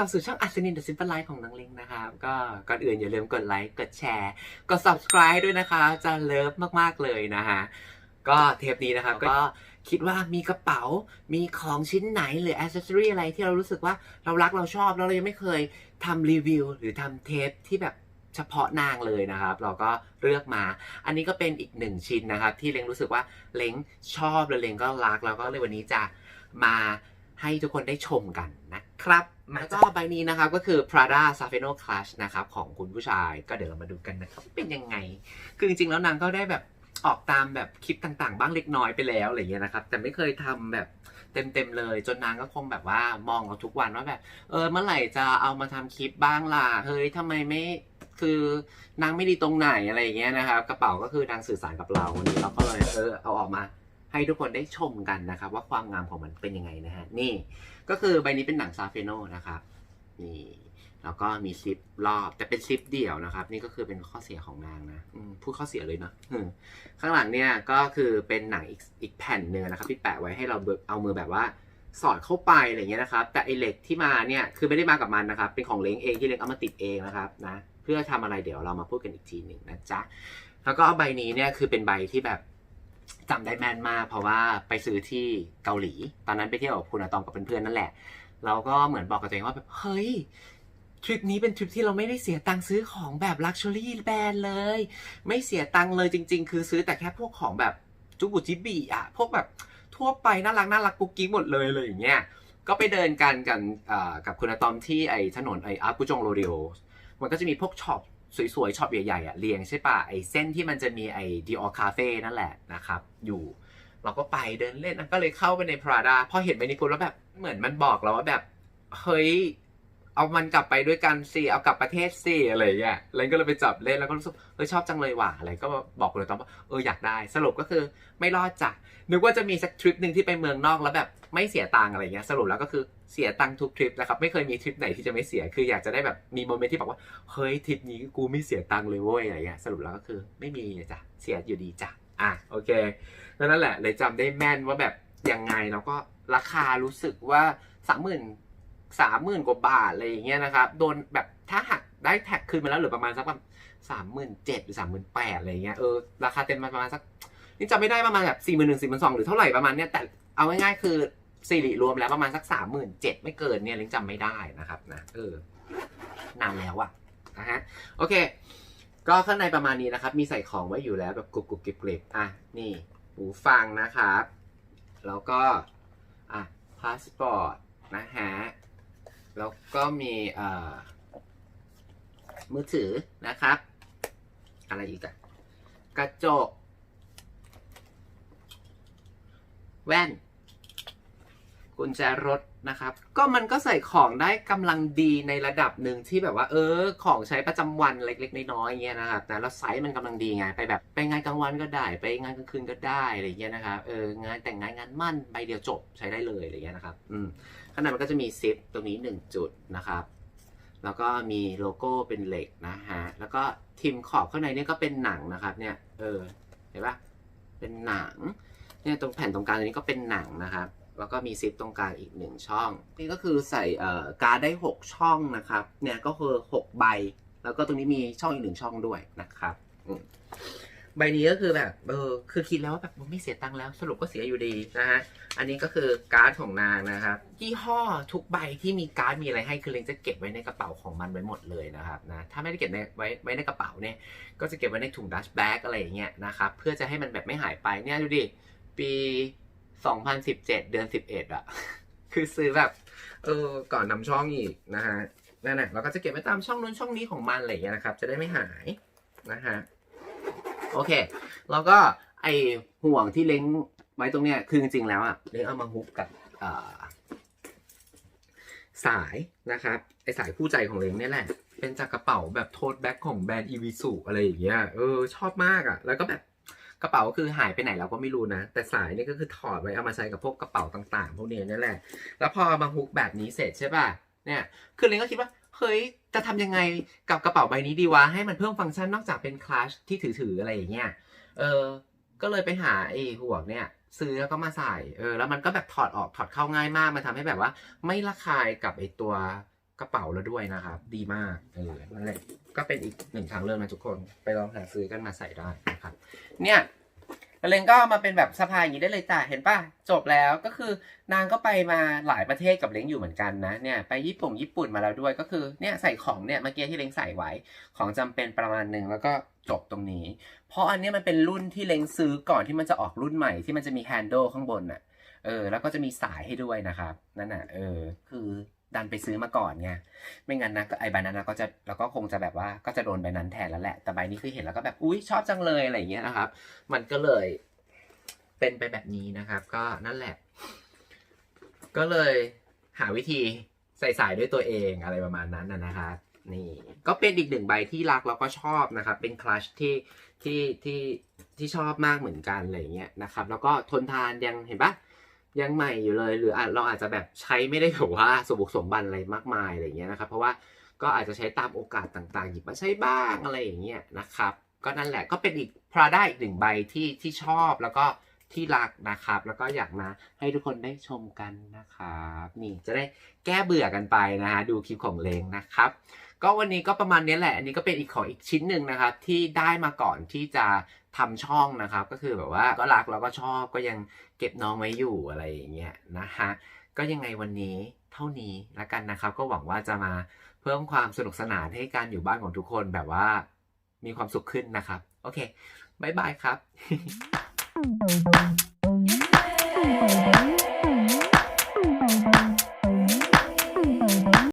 กับสู่ช่องอัศนินเดอะซิมเปิลไลฟ์ของน้องลิงนะครับ ก็ก่อนอื่นอย่าลืมกดไลค์ กดแชร์ กด subscribe ด้วยนะคะ จะเลิฟมากๆเลยนะฮะ ก็เทปนี้นะครับก็คิดว่ามีกระเป๋า มีของชิ้นไหนหรืออ c เซสซอรีอะไรที่เรารู้สึกว่าเรารักเราชอบ แล้วเรายังไม่เคยทำรีวิวหรือทำเทปที่แบบเฉพาะนางเลยนะครับ เราก็เลือกมา อันนี้ก็เป็นอีกหนึ่งชิ้นนะครับ ที่เล้งรู้สึกว่าเล้งชอบและเล้งก็รักแล้วก็เลยวันนี้จะมาให้ทุกคนได้ชมกันนะครับ แล้วก็ใบนี้นะครับก็คือ Prada Safeno Clutch นะครับของคุณผู้ชายก็เดี๋ยวเรามาดูกันนะครับ เป็นยังไง คือจริงๆแล้วนางก็ได้แบบออกตามแบบคลิปต่างๆ บ้างเล็กน้อยไปแล้วอะไรเงี้ยนะครับ แต่ไม่เคยทำแบบเต็มๆเลย จนนางก็คงแบบว่ามองเราทุกวันว่าแบบ เออเมื่อไหร่จะเอามาทำคลิปบ้างล่ะเฮ้ยทำไมไม่คือนางไม่ดีตรงไหนอะไรเงี้ยนะครับ กระเป๋าก็คือนางสื่อสารกับเราวันนี้เราก็เลยเออเอาออกมา ให้ทุกคนได้ชมกันนะครับ ว่าความงามของมันเป็นยังไงนะฮะนี่ก็คือใบนี้เป็นหนังซาเฟโนนะครับนี่แล้วก็มีซิปรอบแต่เป็นซิปเดี่ยวนะครับ นี่ก็คือเป็นข้อเสียของนางนะพูดข้อเสียเลยเนอะข้างหลังเนี่ยก็คือเป็นหนังอีกอีกแผ่นหนึ่งนะครับ ที่แปะไว้ให้เราเอามือแบบว่าสอดเข้าไปอะไรเงี้ยนะครับ แต่ไอเหล็กที่มาเนี่ยคือไม่ได้มากับมันนะครับ เป็นของเล้งเองที่เล้งเอามาติดเองนะครับนะเพื่อทำอะไรเดี๋ยวเรามาพูดกันอีกทีหนึ่งนะจ๊ะแล้วก็ใบนี้เนี่ยคือเป็นใบที่แบบ จำได้แม่นมากเพราะว่าไปซื้อที่เกาหลี ตอนนั้นไปเที่ยวกับคุณอาตอมกับเพื่อนๆนั่นแหละ เราก็เหมือนบอกกับตัวเองว่าแบบเฮ้ยทริปนี้เป็นทริปที่เราไม่ได้เสียตังค์ซื้อของแบบลักชัวรี่แบรนด์เลย ไม่เสียตังค์เลยจริง ๆ คือซื้อแต่แค่พวกของแบบจุบุจิบิอะพวกแบบทั่วไปน่ารักน่ารักกุ๊กกิ๊กหมดเลยเลยอย่างเงี้ยก็ไปเดินกันกันกับคุณอาตอมที่ไอถนนไออาร์กุจงโรเดโอมันก็จะมีพวกช็อป สวยๆช็อปใหญ่ๆอะเรียงใช่ปะไอเส้นที่มันจะมีไอดีออคาเฟ่นั่นแหละนะครับ อยู่เราก็ไปเดินเล่นก็เลยเข้าไปใน Prada พอเห็นใบนี้ปุ๊บแล้วแบบเหมือนมันบอกเราว่าแบบ เฮ้ย เอามันกลับไปด้วยกันสิเอากลับประเทศสิอะไรเงี้ยแล้วก็เลยไปจับเล่นแล้วก็รู้สึกเออชอบจังเลยว่ะอะไรก็บอกเลยตอนว่าเอออยากได้สรุปก็คือไม่รอดจ้ะนึกว่าจะมีสักทริปหนึ่งที่ไปเมืองนอกแล้วแบบไม่เสียตังอะไรเงี้ยสรุปแล้วก็คือเสียตังทุกทริปนะครับไม่เคยมีทริปไหนที่จะไม่เสียคืออยากจะได้แบบมีโมเมนต์ที่บอกว่าเฮ้ยทริปนี้กูไม่เสียตังเลยเว้ยอะไรเงี้ยสรุปแล้วก็คือไม่มีจ้ะเสียอยู่ดีจ้ะอะโอเคนั่นแหละเลยจำได้แม่นว่าแบบยังไงแล้วก็ราคารู้สึกว่าสามหมื่น สามหมื่นกว่าบาทอะไรอย่างเงี้ยนะครับ โดนแบบถ้าหักได้แท็กคืนมาแล้วหลือประมาณสักแบบสามหมื่นเจ็ดหรือสามหมื่นแปดอะไรเงี้ยเออราคาเต็มมาประมาณสักนี่จำไม่ได้ประมาณแบบสี่หมื่นหนึ่งสี่หมื่นสองหรือเท่าไหร่ประมาณเนี้ยแต่เอาง่ายๆคือสิริรวมแล้วประมาณสักสามหมื่นเจ็ดไม่เกินเนี่ยลิงจำไม่ได้นะครับนะเออนานแล้วอะนะฮะโอเค ก็ข้างในประมาณนี้นะครับ มีใส่ของไว้อยู่แล้วแบบกรุบกรุบกริบกริบอะนี่หูฟังนะครับ แล้วก็อะพาสปอร์ตนะฮะ แล้วก็มีมือถือนะครับ อะไรอีกอะกระจก แว่น กุญแจรถนะครับ ก็มันก็ใส่ของได้กำลังดีในระดับหนึ่งที่แบบว่า เออ ของใช้ประจำวันเล็กๆน้อยๆเงี้ยนะครับนะแล้วไซส์มันกำลังดีไงไปแบบไปงานกลางวันก็ได้ ไปงานกลางคืนก็ได้อะไรเงี้ยนะครับเอองานแต่งงานงานมั่นใบเดียวจบใช้ได้เลยอะไรเงี้ยนะครับอืมข้างในมันก็จะมีซิปตรงนี้หนึ่งจุดนะครับแล้วก็มีโลโก้เป็นเหล็กนะฮะ แล้วก็ทิมขอบข้างในนี่ก็เป็นหนังนะครับ เนี่ย เออ เห็นปะเป็นหนัง เนี่ยตรงแผ่นตรงกลางตรงนี้ก็เป็นหนังนะครับ แล้วก็มีซิปตรงกลางอีกหนึ่งช่อง นี่ก็คือใส่เอ่อการ์ดได้ 6 ช่องนะครับ เนี่ยก็คือ 6 ใบ แล้วก็ตรงนี้มีช่องอีกหนึ่งช่องด้วยนะครับใบนี้ก็คือแบบเออคือคิดแล้วว่าแบบไม่เสียตังค์แล้วสรุปก็เสียอยู่ดีนะฮะอันนี้ก็คือการ์ดของนางนะครับยี่ห้อทุกใบที่มีการ์ดมีอะไรให้คือเลงจะเก็บไว้ในกระเป๋าของมันไว้หมดเลยนะครับนะถ้าไม่ได้เก็บไว้ไว้ในกระเป๋าเนี่ยก็จะเก็บไว้ในถุงดัชแบ็กอะไรอย่างเงี้ยนะครับเพื่อจะให้มันแบบไม่หายไปเนี่ยดูดิปี 2017เจ็ดเดือน11อะคือซื้อแบบ เออก่อนนำช่องอีกนะฮะนั่นแหละเราก็จะเก็บไว้ตามช่องนู้นช่องนี้ของมันอะไรอย่างเงี้ยนะครับ จะได้ไม่หายนะฮะโอเค แล้วก็ไอห่วงที่เล้งไว้ตรงเนี้ยคือจริงๆแล้วอะเล้งเอามาฮุกกับสายนะครับไอสายคู่ใจของเล้งเนี่ยแหละ เป็นจากกระเป๋าแบบโทสแบ็คของแบรนด์อีวิสุอะไรอย่างเงี้ยเออชอบมากอะแล้วก็แบบ กระเป๋าคือหายไปไหนเราก็ไม่รู้นะ แต่สายนี่ก็คือถอดไว้เอามาใช้กับพวกกระเป๋าต่าง ๆ พวกนี้นี่แหละ แล้วพอมาฮุกแบบนี้เสร็จใช่ป่ะเนี่ยคือเลนก็คิดว่าเฮ้ยจะทำยังไงกับกระเป๋าใบนี้ดีวะให้มันเพิ่มฟังก์ชันนอกจากเป็นคลาชที่ถือๆอะไรอย่างเงี้ยเออก็เลยไปหาไอ้ห่วงเนี่ยซื้อแล้วก็มาใส่เออแล้วมันก็แบบถอดออกถอดเข้าง่ายมากมันทำให้แบบว่า ไม่ระคายกับไอ้ตัว กระเป๋าแล้วด้วยนะครับ ดีมากเออนั่นแหละก็เป็นอีกหนึ่งทางเลือกนะทุกคนไปลองหาซื้อกันมาใส่ได้นะครับ เนี่ยแล้วเลนก็มาเป็นแบบสะพายอย่างนี้ได้เลยจ้ะเห็นป่ะจบแล้วก็คือนางก็ไปมาหลายประเทศกับเลงอยู่เหมือนกันนะเนี่ยไปญี่ปุ่นญี่ปุ่นมาแล้วด้วยก็คือเนี่ยใส่ของเนี่ยเมื่อกี้ที่เลงใส่ไว้ของจำเป็นประมาณหนึ่งแล้วก็จบตรงนี้ เพราะอันนี้มันเป็นรุ่นที่เลงซื้อก่อนที่มันจะออกรุ่นใหม่ที่มันจะมีแฮนด์ลข้างบนน่ะเออแล้วก็จะมีสายให้ด้วยนะครับนั่นน่ะเออคือ ดันไปซื้อมาก่อนไงไม่งั้นนะไอ้ใบนั้นนะก็จะเราก็คงจะแบบว่าก็จะโดนใบนั้นแทนแล้วแหละ แต่ใบนี้คือเห็นแล้วก็แบบอุ้ยชอบจังเลยอะไรอย่างเงี้ยนะครับ มันก็เลยเป็นไปแบบนี้นะครับ ก็นั่นแหละ ก็เลยหาวิธีใส่สายด้วยตัวเองอะไรประมาณนั้นนะครับนี่ก็เป็นอีกหนึ่งใบที่รักแล้วก็ชอบนะครับ เป็นคลัชที่ที่ที่ที่ชอบมากเหมือนกันอะไรเงี้ยนะครับ แล้วก็ทนทานยังเห็นปะ ยังใหม่อยู่เลย หรืออเราอาจจะแบบใช้ไม่ได้แบบว่าสมบุกสมบันอะไรมากมายอะไรอย่างเงี้ยนะครับ เพราะว่าก็อาจจะใช้ตามโอกาสต่างๆ หยิบมาใช้บ้างอะไรอย่างเงี้ยนะครับ ก็นั่นแหละก็เป็นอีกพราได้อีกหนึ่งใบที่ที่ชอบแล้วก็ที่รักนะครับ แล้วก็อยากมาให้ทุกคนได้ชมกันนะครับนี่จะได้แก้เบื่อกันไปนะฮะดูคลิปของเลงนะครับ ก็วันนี้ก็ประมาณนี้แหละ อันนี้ก็เป็นอีกของอีกชิ้นหนึ่งนะครับ ที่ได้มาก่อนที่จะ ทำช่องนะครับ ก็คือแบบว่าก็รักแล้วก็ชอบก็ยังเก็บน้องไว้อยู่อะไรอย่างเงี้ยนะคะก็ยังไงวันนี้เท่านี้ละกันนะครับ ก็หวังว่าจะมาเพิ่มความสนุกสนานให้การอยู่บ้านของทุกคนแบบว่ามีความสุขขึ้นนะครับ โอเคบายบายครับ